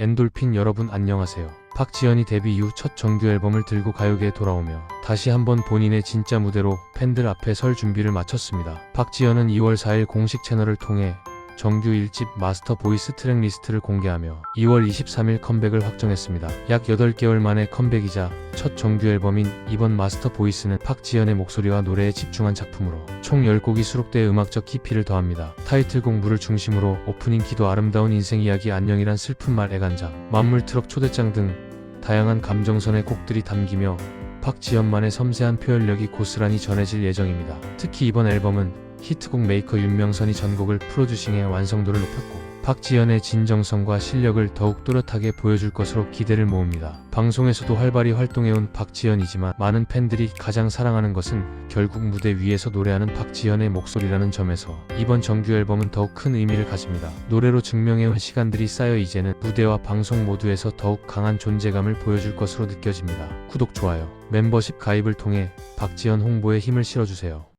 엔돌핀 여러분 안녕하세요. 박지연이 데뷔 이후 첫 정규 앨범을 들고 가요계에 돌아오며 다시 한번 본인의 진짜 무대로 팬들 앞에 설 준비를 마쳤습니다. 박지연은 2월 4일 공식 채널을 통해 정규 1집 마스터 보이스 트랙 리스트를 공개하며 2월 23일 컴백을 확정했습니다. 약 8개월 만에 컴백이자 첫 정규 앨범인 이번 마스터 보이스는 박지연의 목소리와 노래에 집중한 작품으로 총 10곡이 수록돼 음악적 깊이를 더합니다. 타이틀곡 물을 중심으로 오프닝 기도 아름다운 인생 이야기 안녕이란 슬픈 말 애간장, 만물 트럭 초대장 등 다양한 감정선의 곡들이 담기며 박지연만의 섬세한 표현력이 고스란히 전해질 예정입니다. 특히 이번 앨범은 히트곡 메이커 윤명선이 전곡을 프로듀싱해 완성도를 높였고 박지연의 진정성과 실력을 더욱 또렷하게 보여줄 것으로 기대를 모읍니다. 방송에서도 활발히 활동해온 박지연이지만 많은 팬들이 가장 사랑하는 것은 결국 무대 위에서 노래하는 박지연의 목소리라는 점에서 이번 정규 앨범은 더욱 큰 의미를 가집니다. 노래로 증명해온 시간들이 쌓여 이제는 무대와 방송 모두에서 더욱 강한 존재감을 보여줄 것으로 느껴집니다. 구독, 좋아요, 멤버십 가입을 통해 박지연 홍보에 힘을 실어주세요.